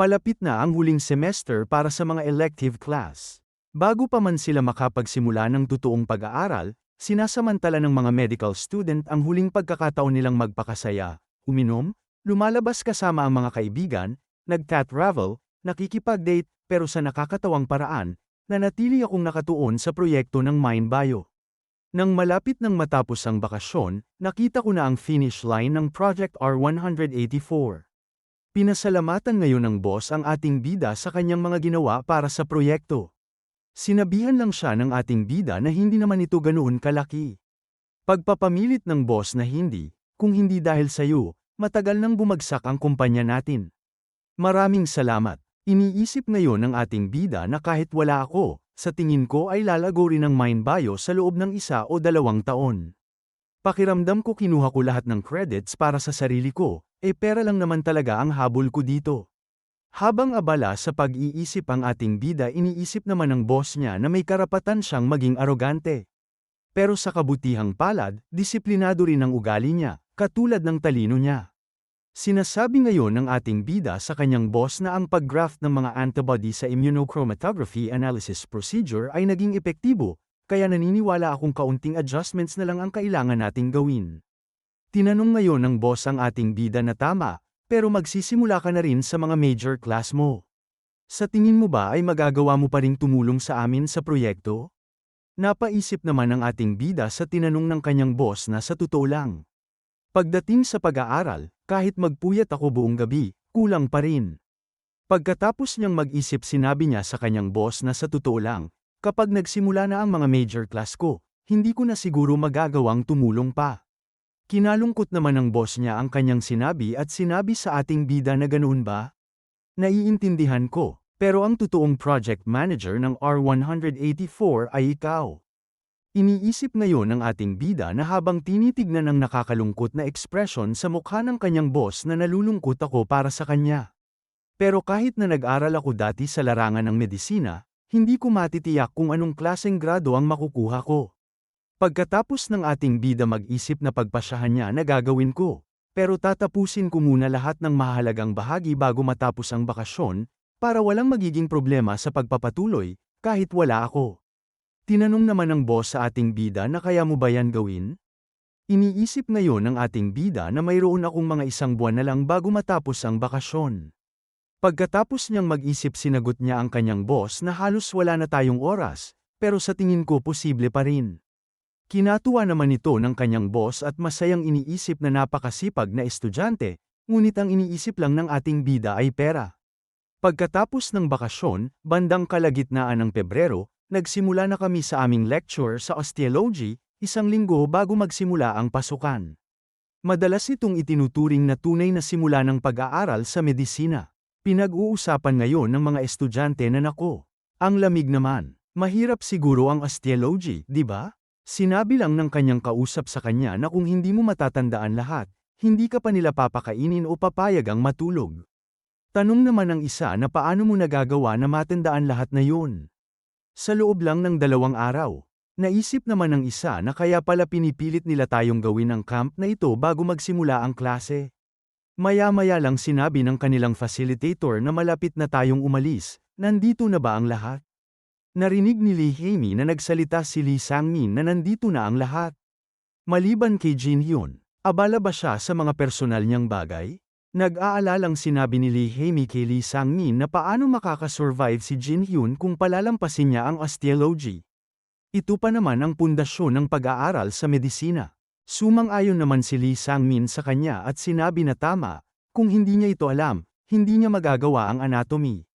Palapit na ang huling semester para sa mga elective class. Bago pa man sila makapagsimula ng totoong pag-aaral, sinasamantala ng mga medical student ang huling pagkakataon nilang magpakasaya, uminom, lumalabas kasama ang mga kaibigan, nag-cat-travel, nakikipag-date, pero sa nakakatawang paraan, nanatili akong nakatuon sa proyekto ng Mind Bio. Nang malapit nang matapos ang bakasyon, nakita ko na ang finish line ng Project R184. Pinasalamatan ngayon ng boss ang ating bida sa kanyang mga ginawa para sa proyekto. Sinabihan lang siya ng ating bida na hindi naman ito ganoon kalaki. Pagpapamilit ng boss na hindi, kung hindi dahil sa iyo, matagal nang bumagsak ang kumpanya natin. Maraming salamat. Iniisip ngayon ng ating bida na kahit wala ako, sa tingin ko ay lalago rin ang mind bio sa loob ng isa o dalawang taon. Pakiramdam ko kinuha ko lahat ng credits para sa sarili ko, eh pera lang naman talaga ang habol ko dito. Habang abala sa pag-iisip ang ating bida iniisip naman ng boss niya na may karapatan siyang maging arogante. Pero sa kabutihang palad, disiplinado rin ang ugali niya, katulad ng talino niya. Sinasabi ngayon ng ating bida sa kanyang boss na ang pag-graft ng mga antibody sa immunochromatography analysis procedure ay naging epektibo, kaya naniniwala akong kaunting adjustments na lang ang kailangan nating gawin. Tinanong ngayon ng boss ang ating bida na tama, pero magsisimula ka na rin sa mga major class mo. Sa tingin mo ba ay magagawa mo pa ring tumulong sa amin sa proyekto? Napaisip naman ang ating bida sa tinanong ng kanyang boss na sa totoo lang. Pagdating sa pag-aaral, kahit magpuyat ako buong gabi, kulang pa rin. Pagkatapos niyang mag-isip sinabi niya sa kanyang boss na sa totoo lang, kapag nagsimula na ang mga major class ko, hindi ko na siguro magagawang tumulong pa. Kinalungkot naman ng boss niya ang kanyang sinabi at sinabi sa ating bida na ganoon ba? Naiintindihan ko, pero ang totoong project manager ng R184 ay ikaw. Iniisip ngayon ng ating bida na habang tinitignan ang nakakalungkot na ekspresyon sa mukha ng kanyang boss na nalulungkot ako para sa kanya. Pero kahit na nag-aral ako dati sa larangan ng medisina, hindi ko matitiyak kung anong klaseng grado ang makukuha ko. Pagkatapos ng ating bida mag-isip na pagpasyahan niya na gagawin ko, pero tatapusin ko muna lahat ng mahalagang bahagi bago matapos ang bakasyon, para walang magiging problema sa pagpapatuloy, kahit wala ako. Tinanong naman ng boss sa ating bida na kaya mo ba yan gawin? Iniisip ngayon ng ating bida na mayroon akong mga isang buwan na lang bago matapos ang bakasyon. Pagkatapos niyang mag-isip sinagot niya ang kanyang boss na halos wala na tayong oras, pero sa tingin ko posible pa rin. Kinatuwa naman ito ng kanyang boss at masayang iniisip na napakasipag na estudyante, ngunit ang iniisip lang ng ating bida ay pera. Pagkatapos ng bakasyon, bandang kalagitnaan ng Pebrero, Nagsimula na kami sa aming lecture sa osteology, isang linggo bago magsimula ang pasukan. Madalas itong itinuturing na tunay na simula ng pag-aaral sa medisina. Pinag-uusapan ngayon ng mga estudyante na nako. Ang lamig naman. Mahirap siguro ang osteology, di ba? Sinabi lang ng kanyang kausap sa kanya na kung hindi mo matatandaan lahat, hindi ka pa nila papakainin o papayagang matulog. Tanong naman ng isa na paano mo nagagawa na matandaan lahat na yun. Sa loob lang ng dalawang araw, naisip naman ng isa na kaya pala pinipilit nila tayong gawin ang camp na ito bago magsimula ang klase. Maya-maya lang sinabi ng kanilang facilitator na malapit na tayong umalis, nandito na ba ang lahat? Narinig ni Lee Haimi na nagsalita si Lee Sangmin na nandito na ang lahat. Maliban kay Jin Hyun, abala ba siya sa mga personal niyang bagay? Nag-aalalang sinabi ni Lee Haimi kay Lee Sang-min na paano makakasurvive si Jin Hyun kung palalampasin niya ang osteology. Ito pa naman ang pundasyon ng pag-aaral sa medisina. Sumang-ayon naman si Lee Sang-min sa kanya at sinabi na tama, kung hindi niya ito alam, hindi niya magagawa ang anatomy.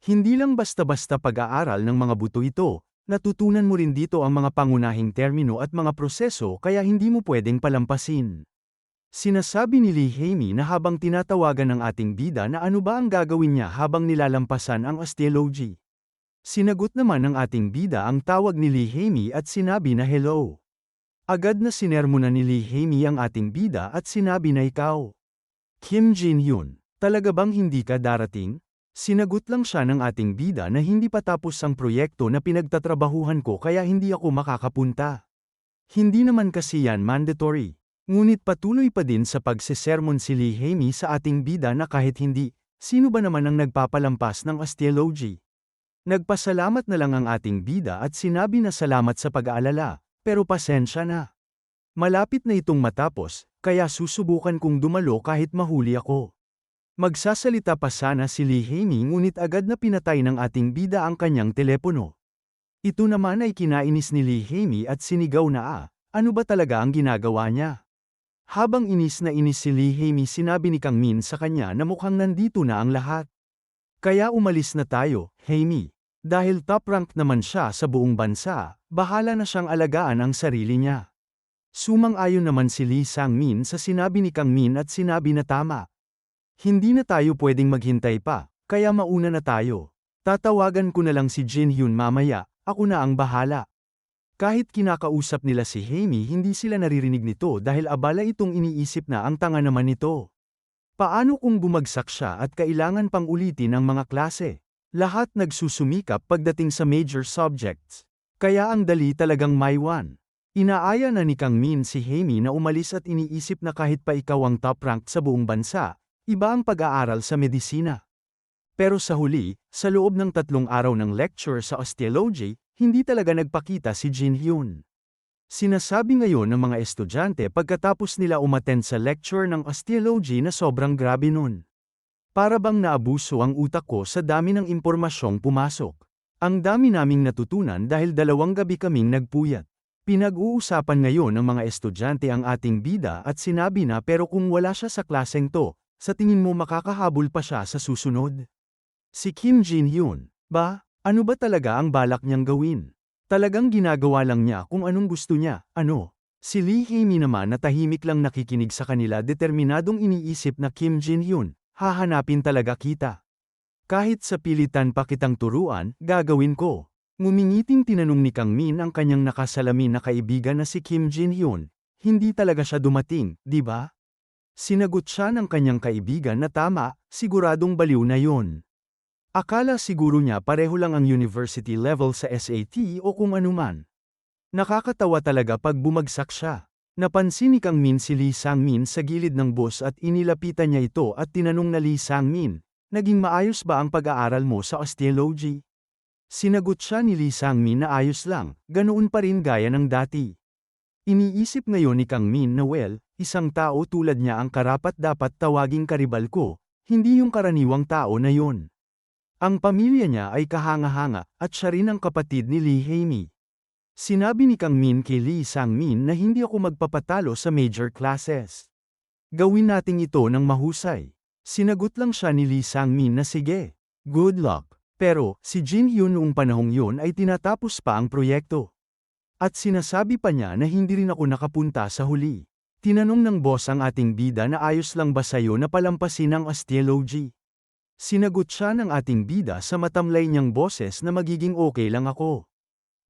Hindi lang basta-basta pag-aaral ng mga buto ito, natutunan mo rin dito ang mga pangunahing termino at mga proseso kaya hindi mo pwedeng palampasin. Sinasabi ni Lee Haimi na habang tinatawagan ng ating bida na ano ba ang gagawin niya habang nilalampasan ang osteology. Sinagot naman ng ating bida ang tawag ni Lee Haimi at sinabi na hello. Agad na sinermona ni Lee Haimi ang ating bida at sinabi na ikaw. Kim Jin Hyun, talaga bang hindi ka darating? Sinagot lang siya ng ating bida na hindi pa tapos ang proyekto na pinagtatrabahuhan ko kaya hindi ako makakapunta. Hindi naman kasi yan mandatory. Ngunit patuloy pa din sa pagsesermon si Lee Haimi sa ating bida na kahit hindi, Sino ba naman ang nagpapalampas ng osteology? Nagpasalamat na lang ang ating bida at sinabi na salamat sa pag-aalala, pero pasensya na. Malapit na itong matapos, kaya susubukan kong dumalo kahit mahuli ako. Magsasalita pa sana si Lee Haney ngunit agad na pinatay ng ating bida ang kanyang telepono. Ito naman ay kinainis ni Lee Haney at sinigaw na ah, ano ba talaga ang ginagawa niya? Habang inis na inis si Lee Haney sinabi ni Kang Min sa kanya na mukhang nandito na ang lahat. Kaya umalis na tayo, Haney. Dahil top rank naman siya sa buong bansa, bahala na siyang alagaan ang sarili niya. Sumang-ayon naman si Lee Sang-min sa sinabi ni Kang Min at sinabi na tama. Hindi na tayo pwedeng maghintay pa, kaya mauna na tayo. Tatawagan ko na lang si Jin Hyun mamaya, ako na ang bahala. Kahit kinakausap nila si Haimi hindi sila naririnig nito dahil abala itong iniisip na ang tanga naman nito. Paano kung bumagsak siya at kailangan pang ulitin ang mga klase? Lahat nagsusumikap pagdating sa major subjects. Kaya ang dali talagang one. Inaaya na ni Kang Min si Haimi na umalis at iniisip na kahit pa ikaw ang top rank sa buong bansa, iba ang pag-aaral sa medisina. Pero sa huli, sa loob ng tatlong araw ng lecture sa osteology, hindi talaga nagpakita si Jin Hyun. Sinasabi ngayon ng mga estudyante pagkatapos nila umattend sa lecture ng osteology na sobrang grabe nun. Para bang naabuso ang utak ko sa dami ng impormasyong pumasok. Ang dami naming natutunan dahil dalawang gabi kaming nagpuyat. Pinag-uusapan ngayon ng mga estudyante ang ating bida at sinabi na pero kung wala siya sa klaseng to, sa tingin mo makakahabol pa siya sa susunod? Si Kim Jin Hyun, ba, ano ba talaga ang balak niyang gawin? Talagang ginagawa lang niya kung anong gusto niya, ano? Si Lee Hae-mi naman na tahimik lang nakikinig sa kanila determinadong iniisip na Kim Jin Hyun, hahanapin talaga kita. Kahit sa pilitan pa kitang turuan, gagawin ko. Ngumingiting tinanong ni Kang Min ang kanyang nakasalamin na kaibigan na si Kim Jin Hyun, hindi talaga siya dumating, di ba? Sinagot siya ng kanyang kaibigan na tama, siguradong baliw na yon. Akala siguro niya pareho lang ang university level sa SAT o kung anuman. Nakakatawa talaga pag bumagsak siya. Napansin ni Kang Min si Lee Sang-min sa gilid ng bus at inilapitan niya ito at tinanong na Lee Sang-min, naging maayos ba ang pag-aaral mo sa osteology? Sinagot siya ni Lee Sang-min na ayos lang, ganoon pa rin gaya ng dati. Iniisip ngayon ni Kang Min na well, isang tao tulad niya ang karapat dapat tawaging karibal ko, hindi yung karaniwang tao na yon. Ang pamilya niya ay kahanga-hanga at siya rin ang kapatid ni Lee Hae-mi. Sinabi ni Kang Min kay Lee Sang-min na hindi ako magpapatalo sa major classes. Gawin nating ito ng mahusay. Sinagot lang siya ni Lee Sang-min na sige. Good luck. Pero, si Jin Hyun noong panahong yun ay tinatapos pa ang proyekto. At sinasabi pa niya na hindi rin ako nakapunta sa huli. Tinanong ng boss ang ating bida na ayos lang ba sayo na palampasin ang osteology. Sinagot siya ng ating bida sa matamlay niyang boses na magiging okay lang ako.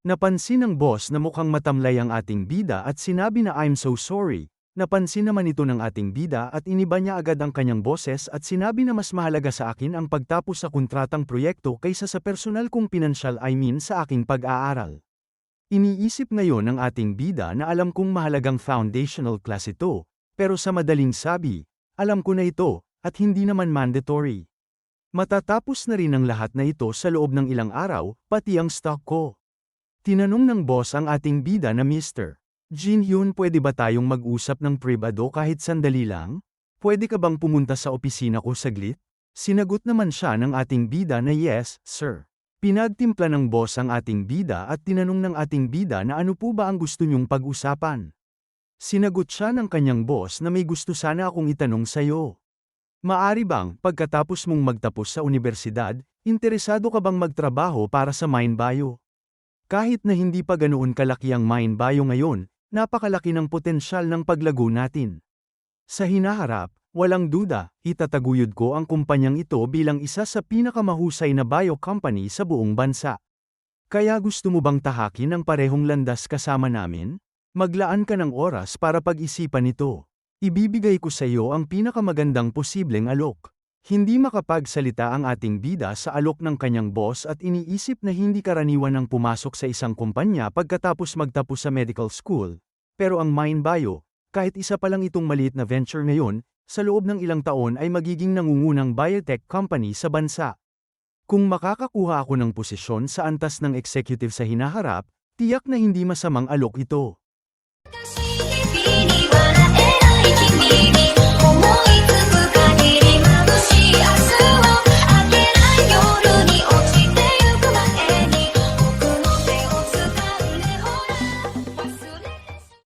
Napansin ng boss na mukhang matamlay ang ating bida at sinabi na I'm so sorry. Napansin naman ito ng ating bida at iniba niya agad ang kanyang boses at sinabi na mas mahalaga sa akin ang pagtapos sa kontratang proyekto kaysa sa personal kong pinansyal I mean sa aking pag-aaral. Iniisip ngayon ng ating bida na alam kong mahalagang foundational class ito, pero sa madaling sabi, alam ko na ito, at hindi naman mandatory. Matatapos na rin ang lahat na ito sa loob ng ilang araw, pati ang stock ko. Tinanong ng boss ang ating bida na Mr. Jin Hyun pwede ba tayong mag-usap ng privado kahit sandali lang? Pwede ka bang pumunta sa opisina ko saglit? Sinagot naman siya ng ating bida na yes, sir. Pinagtimpla ng boss ang ating bida at tinanong ng ating bida na ano po ba ang gusto niyong pag-usapan. Sinagot siya ng kanyang boss na may gusto sana akong itanong sa'yo. Maari bang, pagkatapos mong magtapos sa universidad, interesado ka bang magtrabaho para sa Mind Bio? Kahit na hindi pa ganoon kalaki ang Mind Bio ngayon, napakalaki ng potensyal ng paglago natin. Sa hinaharap, walang duda, itataguyod ko ang kumpanyang ito bilang isa sa pinakamahusay na bio company sa buong bansa. Kaya gusto mo bang tahakin ang parehong landas kasama namin? Maglaan ka ng oras para pag-isipan ito. Ibibigay ko sa iyo ang pinakamagandang posibleng alok. Hindi makapagsalita ang ating bida sa alok ng kanyang boss at iniisip na hindi karaniwan ang pumasok sa isang kumpanya pagkatapos magtapos sa medical school. Pero ang Mind Bio, kahit isa pa lang itong maliit na venture ngayon, sa loob ng ilang taon ay magiging nangungunang biotech company sa bansa. Kung makakakuha ako ng posisyon sa antas ng executive sa hinaharap, tiyak na hindi masamang alok ito.